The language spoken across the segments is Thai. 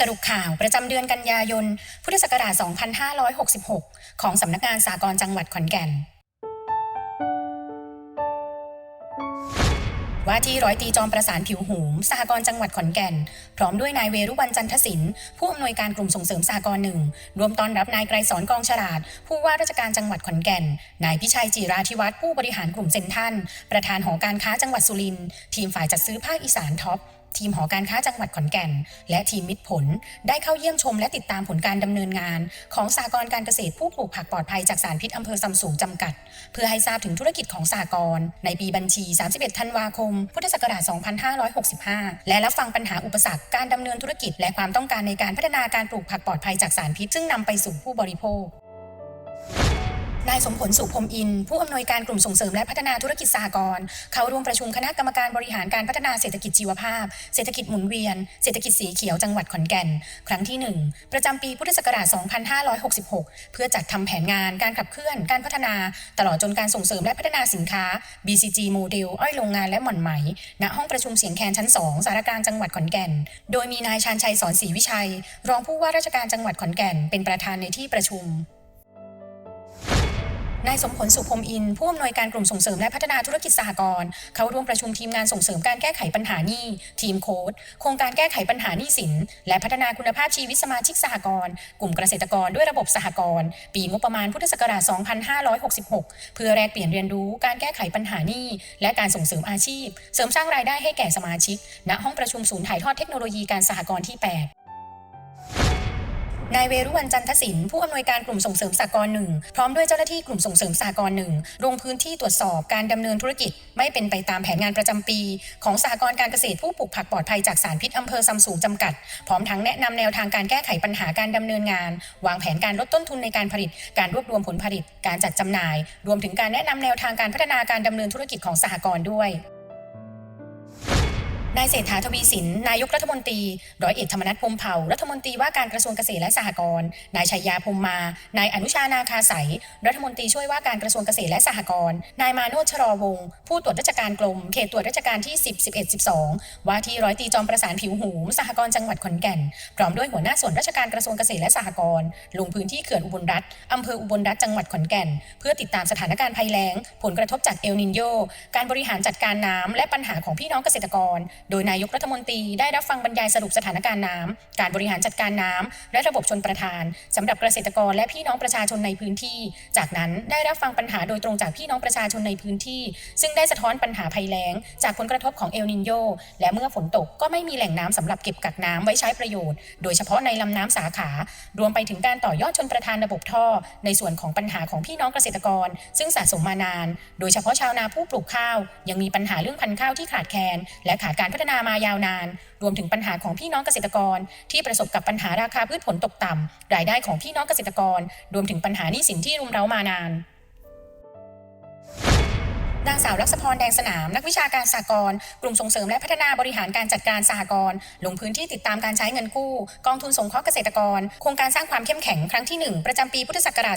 สรุปข่าวประจำเดือนกันยายน พุทธศักราช 2566 ของสำนักงานสากลจังหวัดขอนแก่น ว่าที่ร้อยตีจอมประสานผิวหูมสหกรณ์จังหวัดขอนแก่น พร้อมด้วยนายเวรุวันจันทศิลป์ผู้อำนวยการกลุ่มส่งเสริมสหกรณ์หนึ่งรวมตอนรับนายไกรสอนกองฉลาด ผู้ว่าราชการจังหวัดขอนแก่น นายพิชัยจิราธิวัฒน์ผู้บริหารกลุ่มเซ็นทรันประธานหอการค้าจังหวัดสุรินทร์ทีมฝ่ายจัดซื้อภาคอีสานท็อป ทีมหอการค้าจังหวัดขอนแก่น และทีมมิตรผล ได้เข้าเยี่ยมชมและติดตามผลการดำเนินงาน ของสากรการเกษตรผู้ปลูกผักปลอดภัยจากสารพิษอำเภอซำสูงจำกัด เพื่อให้ทราบถึงธุรกิจของสากร ในปีบัญชี 31 ธันวาคม พุทธศักราช 2565 และรับฟังปัญหาอุปสรรคการดำเนินธุรกิจ และความต้องการในการพัฒนาการปลูกผักปลอดภัยจากสารพิษ ซึ่งนำไปสู่ผู้บริโภค นายสมผลสุพรมอิน ผู้อำนวยการกลุ่มส่งเสริมและพัฒนาธุรกิจสหกรณ์เขาร่วมประชุมคณะกรรมการบริหารการพัฒนาเศรษฐกิจชีวภาพ เศรษฐกิจหมุนเวียน เศรษฐกิจสีเขียวจังหวัดขอนแก่น ครั้งที่ 1 ประจำปีพุทธศักราช 2566 เพื่อจัดทำแผนงานการขับเคลื่อนการพัฒนา ตลอดจนการส่งเสริมและพัฒนาสินค้า BCG โมเดลอ้อยโรงงานและหม่อนไหม ณห้องประชุมเสียงแคนชั้น 2 สารกลารจังหวัดขอนแก่น โดยมีนายชาญชัยสอนศรีวิชัย รองผู้ว่าราชการจังหวัดขอนแก่น เป็นประธานในที่ประชุม นายสมผลสุพรมอินผู้อำนวยการกลุ่มส่งเสริมและพัฒนาธุรกิจสหกรณ์เข้าร่วมประชุมทีมงานส่งเสริมการแก้ไขปัญหาหนี้ ทีมโค้ดโครงการแก้ไขปัญหาหนี้สิน และพัฒนาคุณภาพชีวิตสมาชิกสหกรณ์กลุ่มเกษตรกรด้วยระบบสหกรณ์ปีงบประมาณพุทธศักราช 2566 เพื่อแลกเปลี่ยนเรียนรู้การแก้ไขปัญหาหนี้ และการส่งเสริมอาชีพ เสริมสร้างรายได้ให้แก่สมาชิก ณห้องประชุมศูนย์ถ่ายทอดเทคโนโลยีการสหกรณ์ที่ 8 นายเวรุวันจันทศิลป์ผู้อำนวยการกลุ่มส่งเสริมสากลหนึ่งพร้อมด้วยเจ้าหน้าที่กลุ่มส่งเสริมสากลหนึ่งลงพื้นที่ตรวจสอบการดำเนินธุรกิจ ไม่เป็นไปตามแผนงานประจำปี ของสากลการเกษตรผู้ปลูกผักปลอดภัยจากสารพิษอำเภอซำสูงจำกัด พร้อมทั้งแนะนำแนวทางการแก้ไขปัญหาการดำเนินงาน วางแผนการลดต้นทุนในการผลิต การรวบรวมผลผลิต การจัดจำหน่าย รวมถึงการแนะนำแนวทางการพัฒนาการดำเนินธุรกิจของสหกรณ์ด้วย นายเศรษฐาทวีสิน นายกรัฐมนตรี ร้อยเอกธรรมนัฐพมเผ่า รัฐมนตรีว่าการกระทรวงเกษตรและสหกรณ์ นายชัยยาพรมมา นายอนุชานาคาใสยรัฐมนตรีช่วยว่าการกระทรวงเกษตรและสหกรณ์ นายมาโนชชะลอวงศ์ ผู้ตรวจราชการกรม เขตตรวจราชการที่ 10 11 12 ว่าที่ร้อยตรีจอมประสานผิวหูสหกรณ์จังหวัดขอนแก่น พร้อมด้วยหัวหน้าส่วนราชการกระทรวงเกษตรและสหกรณ์ ลงพื้นที่เขื่อนอุบลรัฐอำเภออุบลรัฐจังหวัดขอนแก่น เพื่อติดตามสถานการณ์ภัยแล้ง ผลกระทบจากเอลนินโย การบริหารจัดการน้ำและปัญหาของพี่น้องเกษตรกรโดยนายกรัฐมนตรีได้รับฟังบรรยายสรุปสถานการณ์น้ำการบริหารจัดการน้ำและระบบชนประทานสำหรับเกษตรกรและพี่น้องประชาชนในพื้นที่ จากนั้นได้รับฟังปัญหาโดยตรงจากพี่น้องประชาชนในพื้นที่ ซึ่งได้สะท้อนปัญหาภัยแล้ง จากผลกระทบของเอลนินโยและเมื่อฝนตกก็ไม่มีแหล่งน้ำสำหรับเก็บกักน้ำไว้ใช้ประโยชน์ โดยเฉพาะในลำน้ำสาขา รวมไปถึงการต่อยอดชนประทานระบบท่อ ในส่วนของปัญหาของพี่น้องเกษตรกร ซึ่งสะสมมานาน โดยเฉพาะชาวนาผู้ปลูกข้าว ยังมีปัญหาเรื่องพันธุ์ข้าวที่ขาดแคลนและขาดการพัฒนามายาวนาน รวมถึงปัญหาของพี่น้องเกษตรกร ที่ประสบกับปัญหาราคาพืชผลตกต่ำรายได้ของพี่น้องเกษตรกร รวมถึงปัญหาหนี้สินที่รุมเร้ามานาน นางสาวรักษพรแดงสนาม นักวิชาการสหกรณ์กลุ่มส่งเสริมและพัฒนาบริหารการจัดการสหกรณ์ลงพื้นที่ติดตามการใช้เงินกู้ กองทุนสงเคราะห์เกษตรกร โครงการสร้างความเข้มแข็งครั้งที่ 1 ประจำปีพุทธศักราช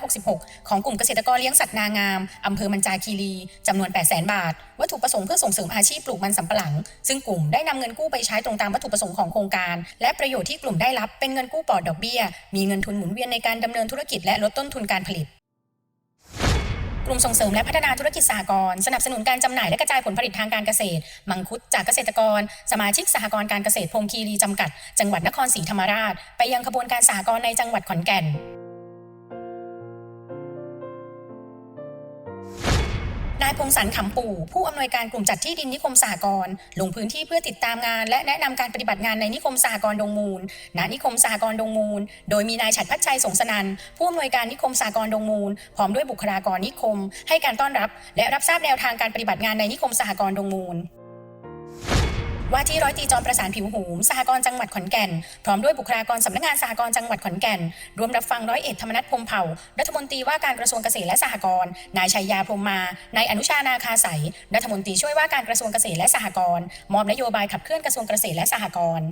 2566 ของกลุ่มเกษตรกรเลี้ยงสัตว์นางาม อำเภอมันจาคีรีจำนวน 800,000 บาท วัตถุประสงค์เพื่อส่งเสริมอาชีพปลูกมันสำปะหลัง ซึ่งกลุ่มได้นำเงินกู้ไปใช้ตรงตามวัตถุประสงค์ของโครงการ และประโยชน์ที่กลุ่มได้รับเป็นเงินกู้ปลอดดอกเบี้ย มีเงินทุนหมุนเวียนในการดำเนินธุรกิจและลดต้นทุนการผลิต กลุ่มส่งเสริมและพัฒนาธุรกิจสหกรณ์สนับสนุนการจำหน่ายและกระจายผลผลิตทางการเกษตร มังคุดจากเกษตรกร สมาชิกสหกรณ์การเกษตรพงคีรีจำกัด จังหวัดนครศรีธรรมราช ไปยังขบวนการสหกรณ์ในจังหวัดขอนแก่นายพงศรขำปู่ ผู้อำนวยการกลุ่มจัดที่ดินนิคมสหกรณ์ลงพื้นที่เพื่อติดตามงาน และแนะนำการปฏิบัติงานในนิคมสหกรณ์ดงมูล ณ นิคมสหกรณ์ดงมูล โดยมีนายฉัตรพัชชัยสงสนันผู้อำนวยการนิคมสหกรณ์ดงมูล พร้อมด้วยบุคลากรนิคม ให้การต้อนรับ และรับทราบแนวทางการปฏิบัติงานในนิคมสหกรณ์ดงมูล ว่าที่ร้อยตีจอมประสานผิวหูมสหกรณ์จังหวัดขอนแก่น พร้อมด้วยบุคลากรสำนักงานสหกรณ์จังหวัดขอนแก่นรวมรับฟังร้อยเอกธรรมนัฐพมเผ่า รัฐมนตรีว่าการกระทรวงเกษตรและสหกรณ์นายชัยยาพรมมานายอนุชานาคาใสรัฐมนตรีช่วยว่าการกระทรวงเกษตรและสหกรณ์มอบนโยบายขับเคลื่อนกระทรวงเกษตรและสหกรณ์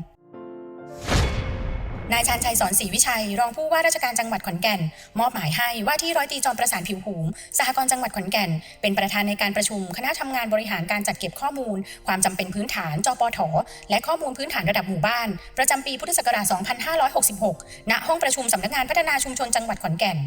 นายชาญชัยสอนศรีวิชัย รองผู้ว่าราชการจังหวัดขอนแก่น มอบหมายให้ว่าที่ร้อยตีจอมประสานผิวหูมสหกรณ์จังหวัดขอนแก่น เป็นประธานในการประชุม คณะทำงานบริหารการจัดเก็บข้อมูล ความจำเป็นพื้นฐานจปทและข้อมูลพื้นฐานระดับหมู่บ้าน ประจำปีพุทธศักราช 2566 ณ ห้องประชุมสำนักงานพัฒนาชุมชนจังหวัดขอนแก่น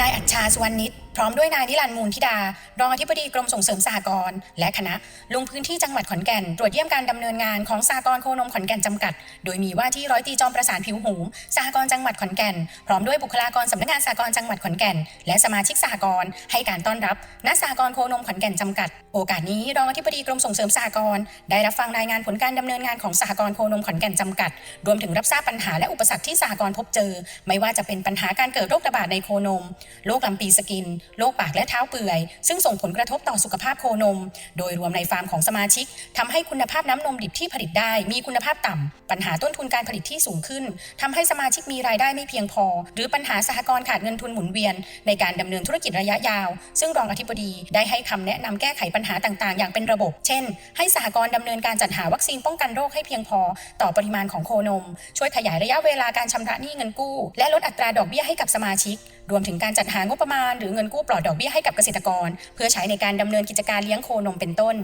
นายอัจฉาสุวรรณนิตพร้อมด้วยนายนิรันดร์มูลธิดา รองอธิบดีกรมส่งเสริมสหกรณ์และคณะ ลงพื้นที่จังหวัดขอนแก่น ตรวจเยี่ยมการดำเนินงานของสหกรณ์โคนมขอนแก่นจำกัด โดยมีว่าที่ร้อยตีจอมประสานผิวหูสหกรณ์จังหวัดขอนแก่น พร้อมด้วยบุคลากรสำนักงานสหกรณ์จังหวัดขอนแก่น และสมาชิกสหกรณ์ให้การต้อนรับณสหกรณ์โคนมขอนแก่นจำกัด โอกาสนี้รองอธิบดีกรมส่งเสริมสหกรณ์ได้รับฟังรายงานผลการดำเนินงานของสหกรณ์โคนมขอนแก่นจำกัด รวมถึงรับทราบปัญหาและอุปสรรคที่สหกรณ์พบเจอ ไม่ว่าจะเป็นปัญหาการเกิดโรคระบาดในโคนมโรคลำปีสกิน โรคปากและเท้าเปื่อย ซึ่งส่งผลกระทบต่อสุขภาพโคนม โดยรวมในฟาร์มของสมาชิกทำให้คุณภาพน้ำนมดิบที่ผลิตได้ มีคุณภาพต่ำปัญหาต้นทุนการผลิตที่สูงขึ้นทำให้สมาชิกมีรายได้ไม่เพียงพอ หรือปัญหาสหกรณ์ขาดเงินทุนหมุนเวียน ในการดำเนินธุรกิจระยะยาว ซึ่งรองอธิบดีได้ให้คำแนะนำแก้ไขปัญหาต่างๆ อย่างเป็นระบบ เช่น ให้สหกรณ์ดำเนินการจัดหาวัคซีนป้องกันโรคให้เพียงพอ ต่อปริมาณของโคนม ช่วยขยายระยะเวลาการชำระหนี้เงินกู้ และลดอัตราดอกเบี้ยให้กับสมาชิก รวมถึงการจัดหางบประมาณหรือเงินกู้ปลอดดอกเบี้ยให้กับเกษตรกร เพื่อใช้ในการดำเนินกิจการเลี้ยงโคนมเป็นต้น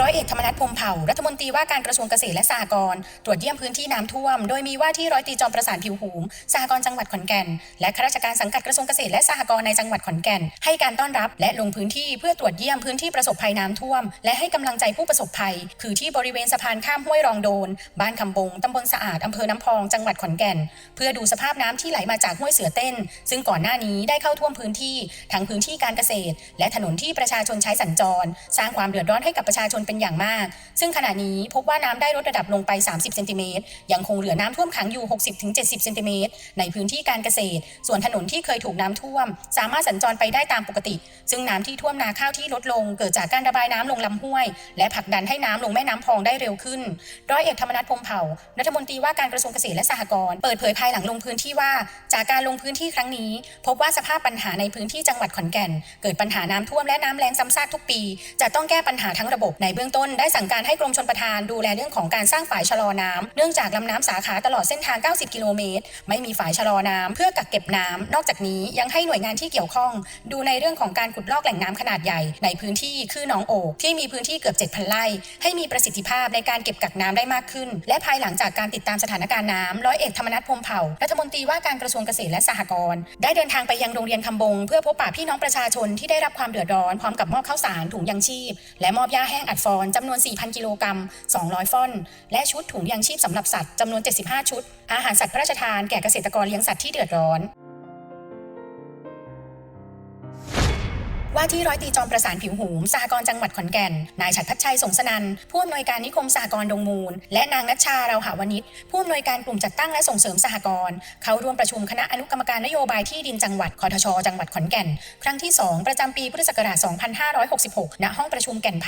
ร้อยเอกธรรมนัฐพรมเผ่ารัฐมนตรีว่าการกระทรวงเกษตรและสหกรณ์ตรวจเยี่ยมพื้นที่น้ำท่วม โดยมีว่าที่ร้อยตรีจอมประสานผิวหูมสหกรณ์จังหวัดขอนแก่น และข้าราชการสังกัดกระทรวงเกษตรและสหกรณ์ในจังหวัดขอนแก่น ให้การต้อนรับและลงพื้นที่เพื่อตรวจเยี่ยมพื้นที่ประสบภัยน้ำท่วม และให้กำลังใจผู้ประสบภัย คือที่บริเวณสะพานข้ามห้วยรองโดน บ้านคำบงตำบลสะอาดอำเภอน้ำพองจังหวัดขอนแก่น เพื่อดูสภาพน้ำที่ไหลมาจากห้วยเสือเต้น ซึ่งก่อนหน้านี้ได้เข้าท่วมพื้นที่ทั้งพื้นที่การเกษตร และถนนที่ประชาชนใช้สัญจร สร้างความเดือดร้อนให้กับประชาชนเป็นอย่างมาก ซึ่งขณะนี้พบว่าน้ำได้ลดระดับลงไป 30เซนติเมตรยังคงเหลือน้ำท่วมขังอยู่ 60-70เซนติเมตรในพื้นที่การเกษตร ส่วนถนนที่เคยถูกน้ำท่วม สามารถสัญจรไปได้ตามปกติ ซึ่งน้ำที่ท่วมนาข้าวที่ลดลง เกิดจากการระบายน้ำลงลำห้วย และผลักดันให้น้ำลงแม่น้ำพองได้เร็วขึ้น ร้อยเอกธรรมนัฐพมเผ่า รัฐมนตรีว่าการกระทรวงเกษตรและสหกรณ์เปิดเผยภายหลังลงพื้นที่ว่า จากการลงพื้นที่ครั้งนี้ พบว่าสภาพปัญหาในพื้นที่จังหวัดขอนแก่น เกิดปัญหาน้ำท่วมและน้ำแล้งซ้ำซากทุกปี จะต้องแก้ปัญหาทั้งระบบในเบื้องต้นได้สั่งการให้กรมชลประทานดูแลเรื่องของการสร้างฝายชะลอน้ำเนื่องจากลำน้ำสาขาตลอดเส้นทาง 90 กิโลเมตร ไม่มีฝายชะลอน้ำเพื่อกักเก็บน้ำนอกจากนี้ยังให้หน่วยงานที่เกี่ยวข้อง ดูในเรื่องของการขุดลอกแหล่งน้ำขนาดใหญ่ในพื้นที่คือหนองโอกที่มีพื้นที่เกือบ 7,000 ไร่ ให้มีประสิทธิภาพในการเก็บกักน้ำได้มากขึ้น และภายหลังจากการติดตามสถานการณ์น้ำร้อยเอกธรรมนัฐพรมเผ่ารัฐมนตรีว่าการกระทรวงเกษตรและสหกรณ์ได้เดินทางไปยังโรงเรียนคำบง เพื่อพบปะพี่น้องประชาชนที่ได้รับความเดือดร้อนพร้อมกับมอบข้าวสารถุงยังชีพ และมอบยาแห้งอัดฟอนจำนวน 4,000 กิโลกรัม 200 ฟอน และชุดถุงยางชีพสำหรับสัตว์จำนวน 75 ชุด อาหารสัตว์พระราชทานแก่เกษตรกรเลี้ยงสัตว์ที่เดือดร้อน ว่าที่ร้อยตีจอมประสานผิวหูมสหกรณ์จังหวัดขอนแก่น นายฉัตรพัชชัยสงสนันผู้อำนวยการนิคมสหกรณ์ดงมูล และนางนัชชาเราหาวนิชผู้อำนวยการกลุ่มจัดตั้งและส่งเสริมสหกรณ์เข้าร่วมประชุมคณะอนุกรรมการนโยบายที่ดินจังหวัดคอทช จังหวัดขอนแก่น ครั้งที่ 2 ประจำปีพุทธศักราช 2566 ณ ห้องประชุมแก่นไพ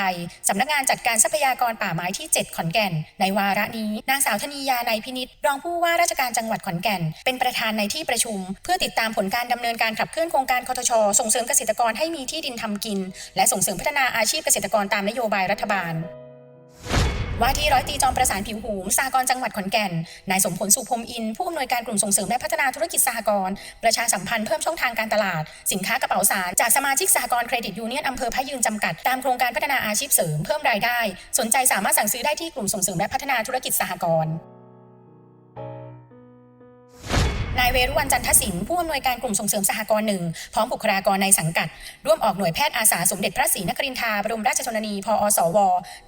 สำนักงานจัดการทรัพยากรป่าไม้ที่ 7 ขอนแก่น ในวาระนี้นางสาวธนียาในพินิษรองผู้ว่าราชการจังหวัดขอนแก่น เป็นประธานในที่ประชุม เพื่อติดตามผลการดำเนินการขับเคลื่อนโครงการคอทช ส่งเสริมเกษตรกรให้มีที่ที่ดินทำกิน และส่งเสริมพัฒนาอาชีพเกษตรกรตามนโยบายรัฐบาลว่าที่ร้อยตีจอมประสานผิวหูมสหกรจังหวัดขอนแก่น นายสมผลสุพรมอิน ผู้อำนวยการกลุ่มส่งเสริมและพัฒนาธุรกิจสหกรประชาสัมพันธ์เพิ่มช่องทางการตลาด สินค้ากระเป๋าสาร จากสมาชิกสหกรเครดิตยูเนียนอำเภอพะยืนจำกัด ตามโครงการพัฒนาอาชีพเสริมเพิ่มรายได้ สนใจสามารถสั่งซื้อได้ที่กลุ่มส่งเสริมและพัฒนาธุรกิจสหกร นายเวรุวันจันทศิลป์ผู้อำนวยการกลุ่มส่งเสริมสหกรณ์หนึ่งพร้อมบุคลากรในสังกัด ร่วมออกหน่วยแพทย์อาสาสมเด็จพระศรีนครินทราบรมราชชนนีพอสว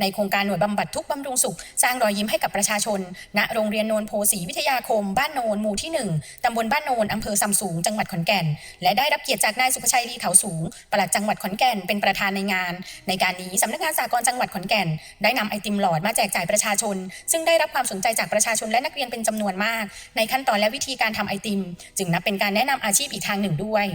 ในโครงการหน่วยบำบัดทุกบำรุงสุข สร้างรอยยิ้มให้กับประชาชน ณโรงเรียนโนนโพสีวิทยาคม บ้านโนนหมู่ที่ 1 ตำบลบ้านโนนอำเภอซำสูงจังหวัดขอนแก่น และได้รับเกียรติจากนายสุภชัยลีเขาสูงปลัดจังหวัดขอนแก่นเป็นประธานในงาน ในการนี้สำนักงานสากลจังหวัดขอนแก่น ได้นำไอติมหลอดมาแจกจ่ายประชาชน ซึ่งได้รับความสนใจจากประชาชนและนักเรียนเป็นจำนวนมาก ในขั้นตอนและวิธีการทำไอติม จึงนับเป็นการแนะนำอาชีพอีกทางหนึ่งด้วย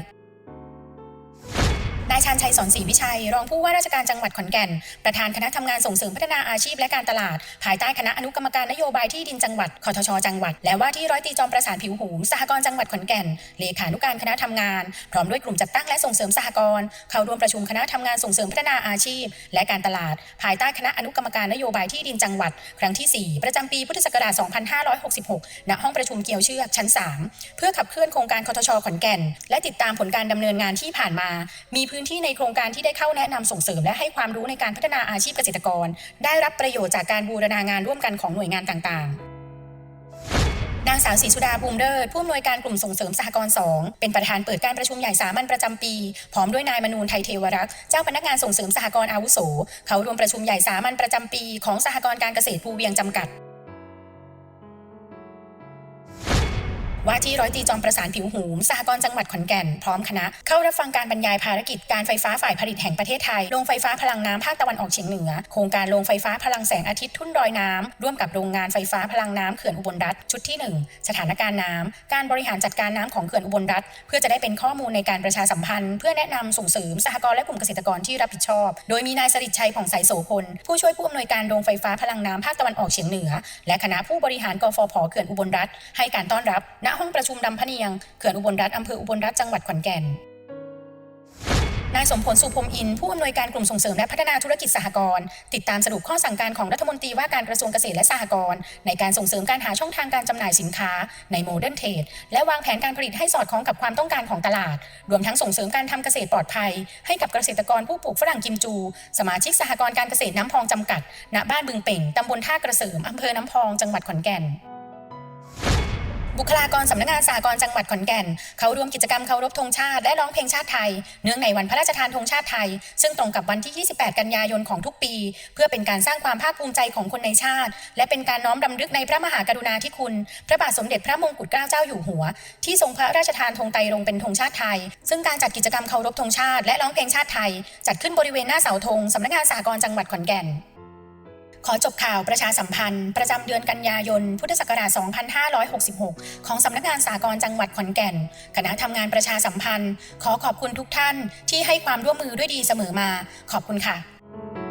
ายชาญชัยสอนศรีวิชัย รองผู้ว่าราชการจังหวัดขอนแก่น ประธานคณะทำงานส่งเสริมพัฒนาอาชีพและการตลาด ภายใต้คณะอนุกรรมการนโยบายที่ดินจังหวัดคอทชจังหวัด และว่าที่ร้อยตีจอมประสานผิวหูสหกรณ์จังหวัดขอนแก่น เลขานุการคณะทำงาน พร้อมด้วยกลุ่มจัดตั้งและส่งเสริมสหกรณ์เข้าร่วมประชุมคณะทำงานส่งเสริมพัฒนาอาชีพ และการตลาด ภายใต้คณะอนุกรรมการนโยบายที่ดินจังหวัด ครั้งที่ 4 ประจำปีพุทธศักราช 2566 ณ ห้องประชุมเกี่ยวเชือกชั้น 3 เพื่อขับเคลื่อนโครงการคอทชขอนแก่น และติดตามผลการดำเนินงานที่ผ่านมา มีพื้นที่ในโครงการที่ได้เข้าแนะนำส่งเสริม และให้ความรู้ในการพัฒนาอาชีพเกษตรกร ได้รับประโยชน์จากการบูรณางานร่วมกันของหน่วยงานต่างๆนางสาวศรีสุดาภูมิเลิศผู้อำนวยการกลุ่มส่งเสริมสหกรณ์2เป็นประธานเปิดการประชุมใหญ่สามัญประจำปี พร้อมด้วยนายมนูนไทยเทวรักษ์เจ้าพนักงานส่งเสริมสหกรณ์อาวุโส เขารวมประชุมใหญ่สามัญประจำปีของสหกรณ์การเกษตรภูเวียงจำกัด ว่าที่ร้อยตรีจอมประสานผิวหูมสหกรณ์จังหวัดขอนแก่น พร้อมคณะ เข้ารับฟังการบรรยายภารกิจการไฟฟ้าฝ่ายผลิตแห่งประเทศไทย โรงไฟฟ้าพลังน้ำภาคตะวันออกเฉียงเหนือ โครงการโรงไฟฟ้าพลังแสงอาทิตย์ทุ่นดอยน้ำ ร่วมกับโรงงานไฟฟ้าพลังน้ำเขื่อนอุบลรัฐ ชุดที่ 1 สถานการณ์น้ำ การบริหารจัดการน้ำของเขื่อนอุบลรัฐ เพื่อจะได้เป็นข้อมูลในการประชาสัมพันธ์ เพื่อแนะนำส่งเสริมสหกรณ์และกลุ่มเกษตรกรที่รับผิดชอบ โดยมีนายสริชัยผ่องใสโสพลผู้ช่วยผู้อำนวยการโรงไฟฟ้าพลังน้ำภาคตะวันออกเฉียงเหนือ และคณะผู้บริหารกฟผเขื่อนอุบลรัฐให้การต้อนรับณห้องประชุมดำพะเนียงเขื่อนอุบลรัฐอำเภออุบลรัฐจังหวัดขอนแก่นนายสมพลสุพรมอิน ผู้อำนวยการกลุ่มส่งเสริมและพัฒนาธุรกิจสหกรณ์ติดตามสรุปข้อสั่งการของรัฐมนตรีว่าการกระทรวงเกษตรและสหกรณ์ในการส่งเสริมการหาช่องทางการจำหน่ายสินค้าในโมเดิร์นเทรดและวางแผนการผลิตให้สอดคล้องกับความต้องการของตลาด รวมทั้งส่งเสริมการทำเกษตรปลอดภัย ให้กับเกษตรกรผู้ปลูกฝรั่งกิมจู สมาชิกสหกรณ์การเกษตรน้ำพองจำกัดณบ้านบึงเป่งตำบลท่ากระเสริมอำเภอน้ำพองจังหวัดขอนแก่น บุคลากรสำนักงานสากลจังหวัดขอนแก่น เขาร่วมกิจกรรมเคารพธงชาติและร้องเพลงชาติไทย เนื่องในวันพระราชทานธงชาติไทย ซึ่งตรงกับวันที่ 28 กันยายนของทุกปี เพื่อเป็นการสร้างความภาคภูมิใจของคนในชาติ และเป็นการน้อมรำลึกในพระมหากรุณาธิคุณ พระบาทสมเด็จพระมงกุฎเกล้าเจ้าอยู่หัว ที่ทรงพระราชทานธงไตรรงเป็นธงชาติไทย ซึ่งการจัดกิจกรรมเคารพธงชาติและร้องเพลงชาติไทย จัดขึ้นบริเวณหน้าเสาธงสำนักงานสากลจังหวัดขอนแก่น ขอจบข่าวประชาสัมพันธ์ ประจำเดือนกันยายน พุทธศักราช 2566 ของสำนักงานสากลจังหวัดขอนแก่น คณะทำงานประชาสัมพันธ์ ขอขอบคุณทุกท่านที่ให้ความร่วมมือด้วยดีเสมอมา ขอบคุณค่ะ